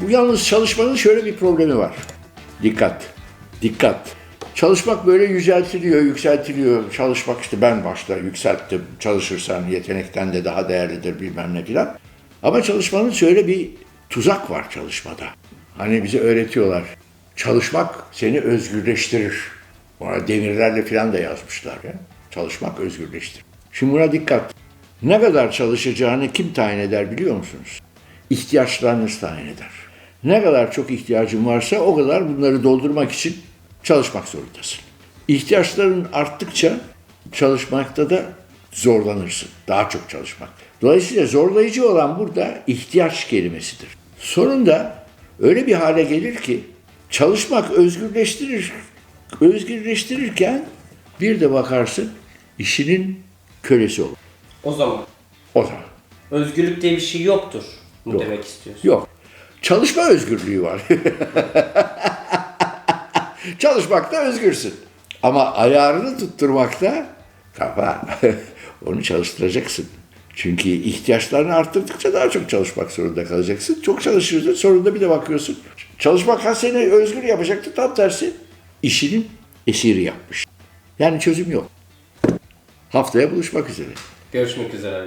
Bu yalnız çalışmanın şöyle bir problemi var. Dikkat, dikkat. Çalışmak böyle yüceltiliyor, yükseltiliyor. Çalışmak işte ben başta yükselttim. Çalışırsan yetenekten de daha değerlidir bilmem ne filan. Ama çalışmanın şöyle bir tuzak var çalışmada. Hani bize öğretiyorlar. Çalışmak seni özgürleştirir. Buna demirlerle filan da yazmışlar ya. Çalışmak özgürleştirir. Şimdi buna dikkat. Ne kadar çalışacağını kim tayin eder biliyor musunuz? İhtiyaçlarınız tayin eder. Ne kadar çok ihtiyacın varsa o kadar bunları doldurmak için çalışmak zorundasın. İhtiyaçların arttıkça çalışmakta da zorlanırsın. Daha çok çalışmak. Dolayısıyla zorlayıcı olan burada ihtiyaç kelimesidir. Sonunda öyle bir hale gelir ki çalışmak özgürleştirir. Özgürleştirirken bir de bakarsın işinin kölesi olur. O zaman O zaman. özgürlük diye bir şey yoktur mu Yok. demek istiyorsun? Yok. Çalışma özgürlüğü var. Çalışmakta özgürsün. Ama ayarını tutturmakta kafa. Onu çalıştıracaksın. Çünkü ihtiyaçlarını arttırdıkça daha çok çalışmak zorunda kalacaksın. Çok çalışırsın. Sonunda bir de bakıyorsun. Çalışmak ha seni özgür yapacaktı. Tam tersi işinin esiri yapmış. Yani çözüm yok. Haftaya buluşmak üzere. Görüşmek üzere.